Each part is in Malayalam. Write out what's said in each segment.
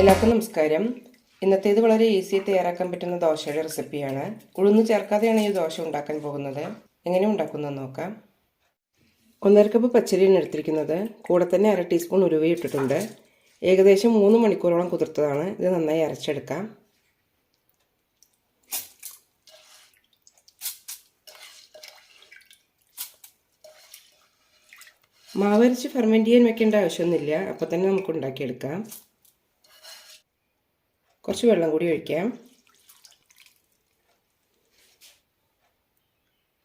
എല്ലാവർക്കും നമസ്കാരം. ഇന്നത്തേത് വളരെ ഈസി തയ്യാറാക്കാൻ പറ്റുന്ന ദോശയുടെ റെസിപ്പിയാണ് ഉഴുന്ന് ചേർക്കാതെയാണ് ഈ ദോശ ഉണ്ടാക്കാൻ പോകുന്നത്. എങ്ങനെ ഉണ്ടാക്കുന്നത് നോക്കാം. ഒന്നര കപ്പ് പച്ചരിയാണ് എടുത്തിരിക്കുന്നത്. കൂടെ തന്നെ അര ടീസ്പൂൺ ഉരുവി ഇട്ടിട്ടുണ്ട്. ഏകദേശം മൂന്ന് മണിക്കൂറോളം കുതിർത്തതാണ്. ഇത് നന്നായി അരച്ചെടുക്കാം. മാവരച്ച് ഫെർമെന്റ് ചെയ്യാൻ വെക്കേണ്ട ആവശ്യമൊന്നുമില്ല. അപ്പോൾ തന്നെ നമുക്ക് ഉണ്ടാക്കിയെടുക്കാം. കുറച്ച് വെള്ളം കൂടി ഒഴിക്കാം.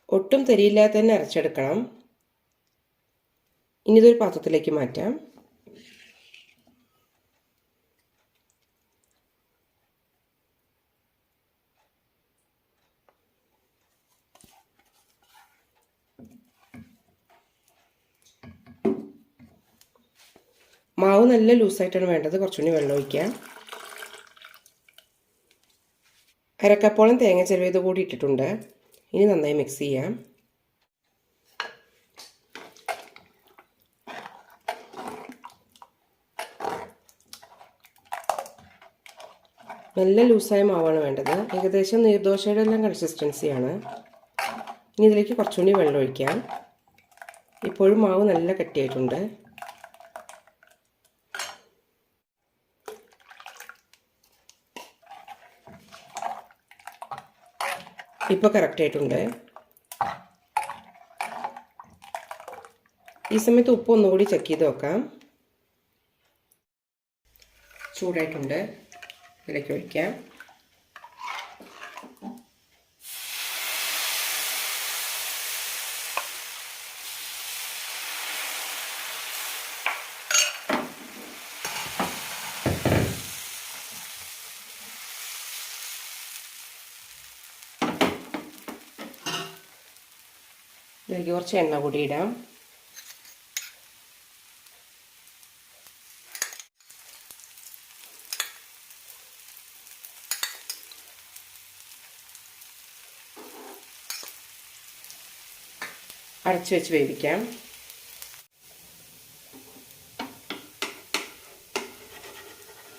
ഒട്ടും തരിയില്ലാതെ തന്നെ അരച്ചെടുക്കണം. ഇനി ഇതൊരു പാത്രത്തിലേക്ക് മാറ്റാം. മാവ് നല്ല ലൂസായിട്ടാണ് വേണ്ടത്. കുറച്ചുകൂടി വെള്ളം ഒഴിക്കാം. അരക്കപ്പോളം തേങ്ങ ചെരുവേത് കൂടി ഇട്ടിട്ടുണ്ട്. ഇനി നന്നായി മിക്സ് ചെയ്യാം. നല്ല ലൂസായ മാവാണ് വേണ്ടത്. ഏകദേശം നീർദോശയുടെ എല്ലാം കൺസിസ്റ്റൻസിയാണ് ഇനി ഇതിലേക്ക് കുറച്ചുകൂടി വെള്ളം ഒഴിക്കാം. ഇപ്പോഴും മാവ് നല്ല കട്ടിയായിട്ടുണ്ട്. ഇപ്പോൾ കറക്റ്റ് ആയിട്ടുണ്ട്. ഈ സമയത്ത് ഉപ്പ് ഒന്നുകൂടി ചെക്ക് ചെയ്ത് നോക്കാം. ചൂടായിട്ടുണ്ട്. ഇതിലേക്ക് ഒഴിക്കാം. ഇതിലേക്ക് കുറച്ച് എണ്ണ കൂടി ഇടാം. അടച്ചു വെച്ച് വേവിക്കാം.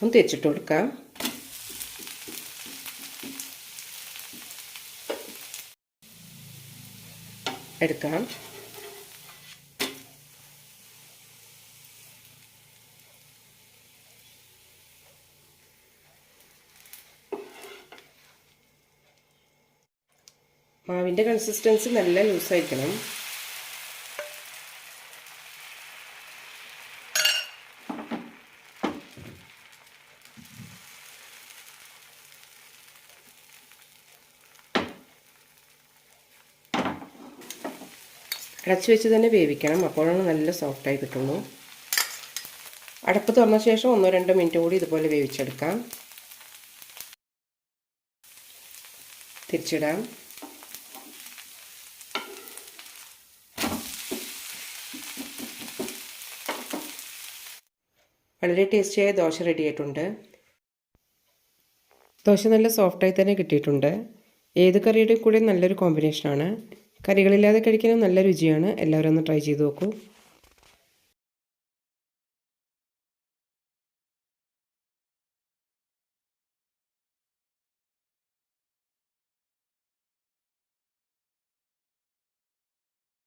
ഒന്ന് തേച്ചിട്ട് കൊടുക്കാം. എടുക്കാം മാവിന്റെ കൺസിസ്റ്റൻസി നല്ല ലൂസായിരിക്കണം അടച്ചു വെച്ച് തന്നെ വേവിക്കണം. അപ്പോഴാണ് നല്ല സോഫ്റ്റായി കിട്ടുള്ളൂ. അടപ്പ് തുറന്ന ശേഷം ഒന്നോ രണ്ടോ മിനിറ്റ് കൂടി ഇതുപോലെ വേവിച്ചെടുക്കാം. തിരിച്ചിടാം. വളരെ ടേസ്റ്റിയായ ദോശ റെഡി ആയിട്ടുണ്ട്. ദോശ നല്ല സോഫ്റ്റായി തന്നെ കിട്ടിയിട്ടുണ്ട്. ഏത് കറിയുടെ കൂടെ നല്ലൊരു കോമ്പിനേഷനാണ് കറികളില്ലാതെ കഴിക്കാനും നല്ല രുചിയാണ്. എല്ലാവരും ഒന്ന് ട്രൈ ചെയ്ത് നോക്കൂ.